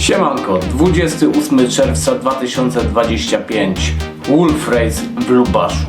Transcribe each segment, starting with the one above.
Siemanko, 28 czerwca 2025 Wolf Race w Lubaszu.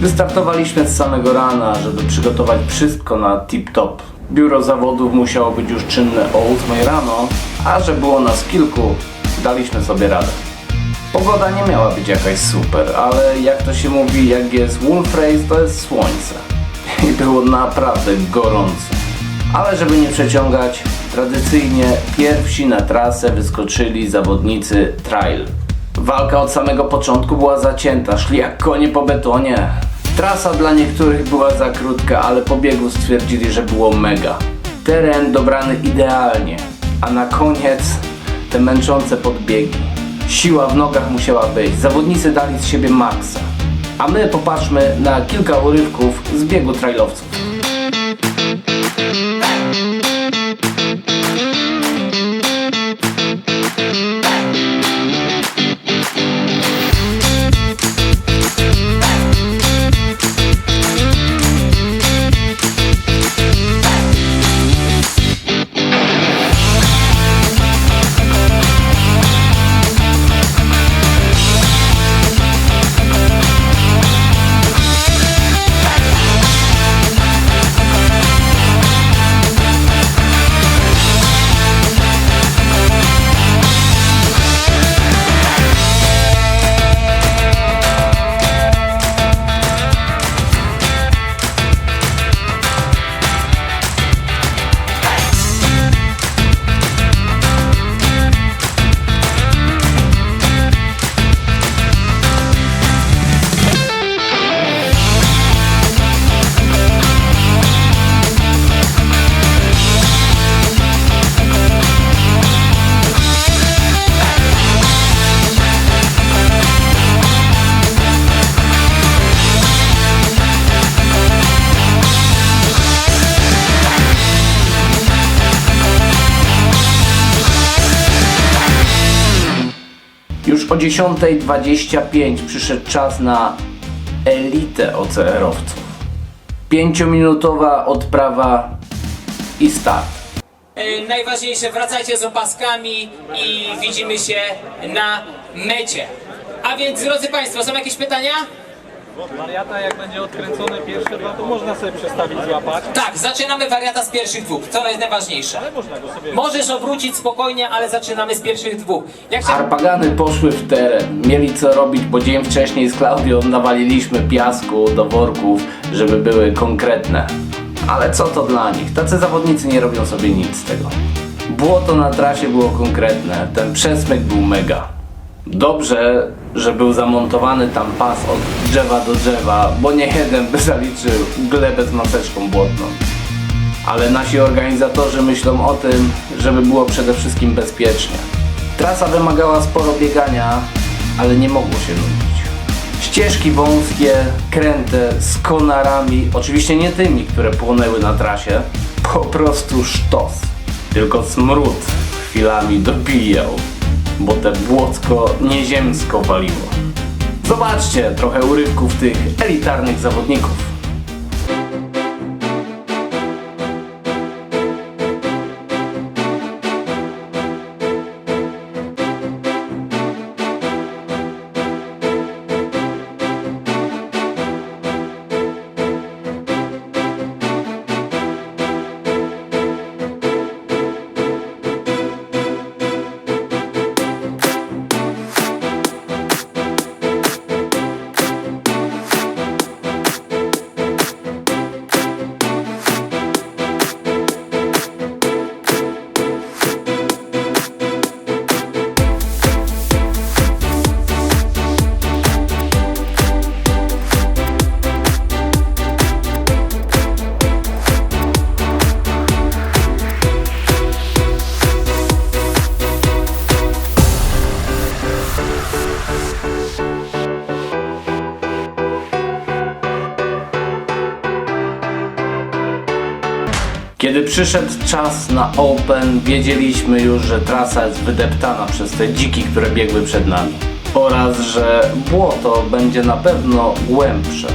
Wystartowaliśmy z samego rana, żeby przygotować wszystko na tip-top. Biuro zawodów musiało być już czynne o 8 rano, a że było nas kilku, daliśmy sobie radę. Pogoda nie miała być jakaś super, ale jak to się mówi, jak jest Wolf Race, to jest słońce. I było naprawdę gorąco. Ale żeby nie przeciągać, tradycyjnie pierwsi na trasę wyskoczyli zawodnicy trail. Walka od samego początku była zacięta, szli jak konie po betonie. Trasa dla niektórych była za krótka, ale po biegu stwierdzili, że było mega. Teren dobrany idealnie, a na koniec te męczące podbiegi. Siła w nogach musiała być, zawodnicy dali z siebie maksa. A my popatrzmy na kilka urywków z biegu trailowców. O 10.25 przyszedł czas na elitę OCR-owców. Pięciominutowa odprawa i start. E, Najważniejsze, wracajcie z opaskami i widzimy się na mecie. A więc, drodzy Państwo, są jakieś pytania? Wariata jak będzie odkręcony pierwsze dwa, to można sobie przestawić, złapać. Tak, zaczynamy wariata z pierwszych dwóch, co jest najważniejsze. Ale można go sobie... Możesz obrócić spokojnie, ale zaczynamy z pierwszych dwóch. Jak się... Harpagany poszły w teren. Mieli co robić, bo dzień wcześniej z Klaudią nawaliliśmy piasku do worków, żeby były konkretne. Ale co to dla nich? Tacy zawodnicy nie robią sobie nic z tego. Błoto na trasie było konkretne, ten przesmyk był mega. Dobrze, że był zamontowany tam pas od drzewa do drzewa, bo nie jeden by zaliczył glebę z maseczką błotną. Ale nasi organizatorzy myślą o tym, żeby było przede wszystkim bezpiecznie. Trasa wymagała sporo biegania, ale nie mogło się nudzić. Ścieżki wąskie, kręte, z konarami, oczywiście nie tymi, które płonęły na trasie, po prostu sztos. Tylko smród chwilami dobijał, bo te błocko nieziemsko waliło. Zobaczcie trochę urywków tych elitarnych zawodników. Kiedy przyszedł czas na Open, wiedzieliśmy już, że trasa jest wydeptana przez te dziki, które biegły przed nami. Oraz, że błoto będzie na pewno głębsze.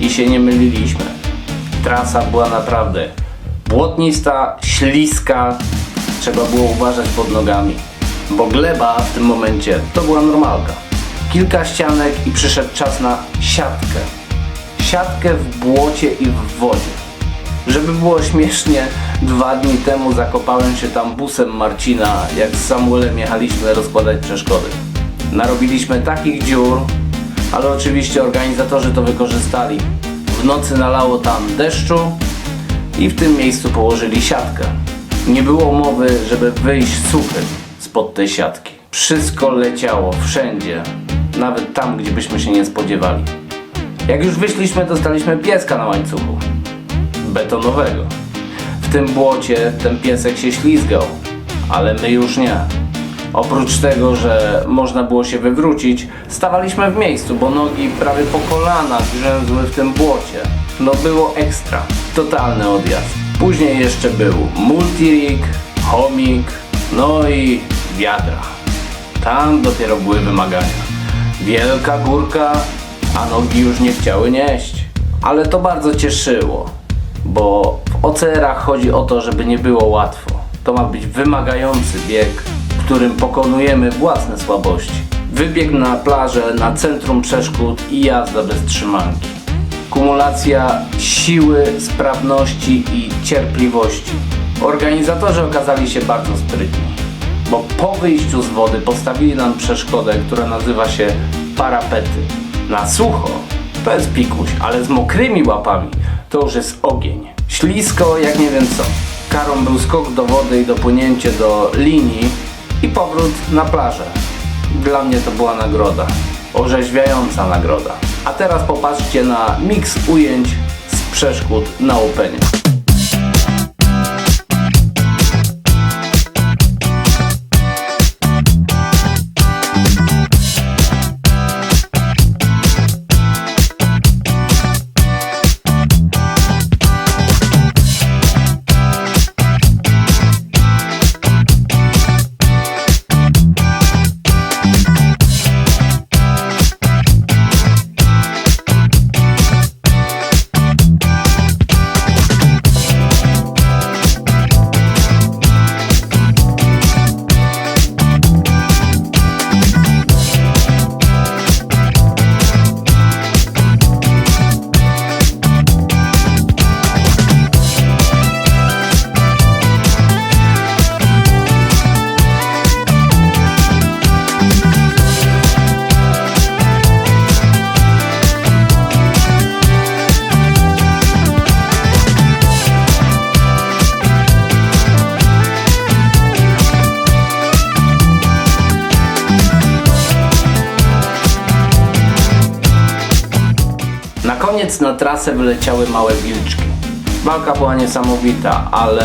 I się nie myliliśmy. Trasa była naprawdę błotnista, śliska, trzeba było uważać pod nogami, bo gleba w tym momencie to była normalka. Kilka ścianek i przyszedł czas na siatkę. Siatkę w błocie i w wodzie. Żeby było śmiesznie, dwa dni temu zakopałem się tam busem Marcina, jak z Samuelem jechaliśmy rozkładać przeszkody. Narobiliśmy takich dziur, ale oczywiście organizatorzy to wykorzystali. W nocy nalało tam deszczu i w tym miejscu położyli siatkę. Nie było mowy, żeby wyjść suchy spod tej siatki. Wszystko leciało wszędzie, nawet tam, gdzie byśmy się nie spodziewali. Jak już wyszliśmy, dostaliśmy pieska na łańcuchu betonowego. W tym błocie ten piesek się ślizgał, ale my już nie. Oprócz tego, że można było się wywrócić, stawaliśmy w miejscu, bo nogi prawie po kolana grzęzły w tym błocie. No było ekstra. Totalny odjazd. Później jeszcze był multirig, homik, no i wiadra. Tam dopiero były wymagania. Wielka górka, a nogi już nie chciały nieść. Ale to bardzo cieszyło, bo w OCR-ach chodzi o to, żeby nie było łatwo. To ma być wymagający bieg, w którym pokonujemy własne słabości. Wybieg na plażę, na centrum przeszkód i jazda bez trzymanki. Kumulacja siły, sprawności i cierpliwości. Organizatorzy okazali się bardzo sprytni bo po wyjściu z wody postawili nam przeszkodę, która nazywa się parapety. Na sucho to jest pikuś, ale z mokrymi łapami to już jest ogień. Ślisko jak nie wiem co. Karą był skok do wody i dopłynięcie do linii i powrót na plażę. Dla mnie to była nagroda. Orzeźwiająca nagroda. A teraz popatrzcie na miks ujęć z przeszkód na Openie. Koniec na trasę wyleciały małe wilczki. Walka była niesamowita, ale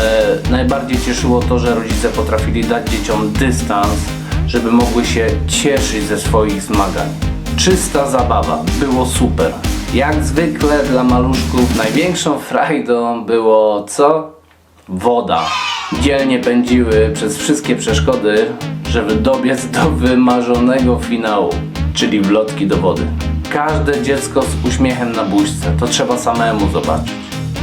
najbardziej cieszyło to, że rodzice potrafili dać dzieciom dystans, żeby mogły się cieszyć ze swoich zmagań. Czysta zabawa, było super. Jak zwykle dla maluszków największą frajdą było co? Woda. Dzielnie pędziły przez wszystkie przeszkody, żeby dobiec do wymarzonego finału, czyli wlotki do wody. Każde dziecko z uśmiechem na buźce, to trzeba samemu zobaczyć.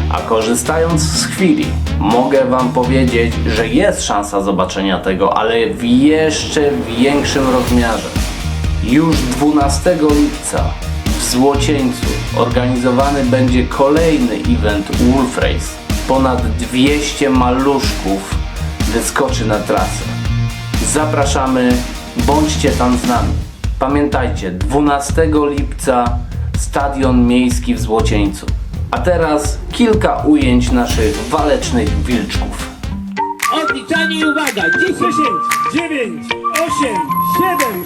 A korzystając z chwili, mogę Wam powiedzieć, że jest szansa zobaczenia tego, ale w jeszcze większym rozmiarze. Już 12 lipca w Złocieńcu organizowany będzie kolejny event Wolf Race. Ponad 200 maluszków wyskoczy na trasę. Zapraszamy, bądźcie tam z nami. Pamiętajcie, 12 lipca Stadion Miejski w Złocieńcu. A teraz kilka ujęć naszych walecznych wilczków. Odliczanie i uwaga! 10, 10, 9, 8,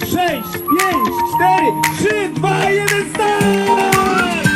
7, 6, 5, 4, 3, 2, 1, start!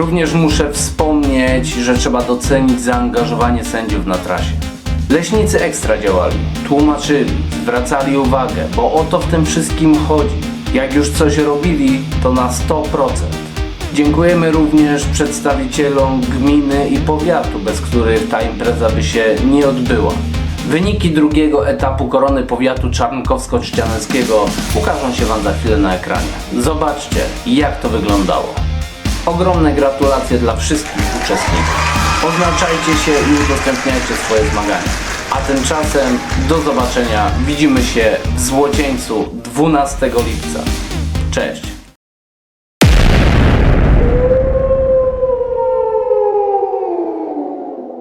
Również muszę wspomnieć, że trzeba docenić zaangażowanie sędziów na trasie. Leśnicy ekstra działali, tłumaczyli, zwracali uwagę, bo o to w tym wszystkim chodzi. Jak już coś robili, to na 100%. Dziękujemy również przedstawicielom gminy i powiatu, bez których ta impreza by się nie odbyła. Wyniki drugiego etapu korony powiatu czarnkowsko-trzcianeckiego ukażą się Wam za chwilę na ekranie. Zobaczcie, jak to wyglądało. Ogromne gratulacje dla wszystkich uczestników. Oznaczajcie się i udostępniajcie swoje zmagania. A tymczasem do zobaczenia. Widzimy się w Złocieńcu 12 lipca. Cześć!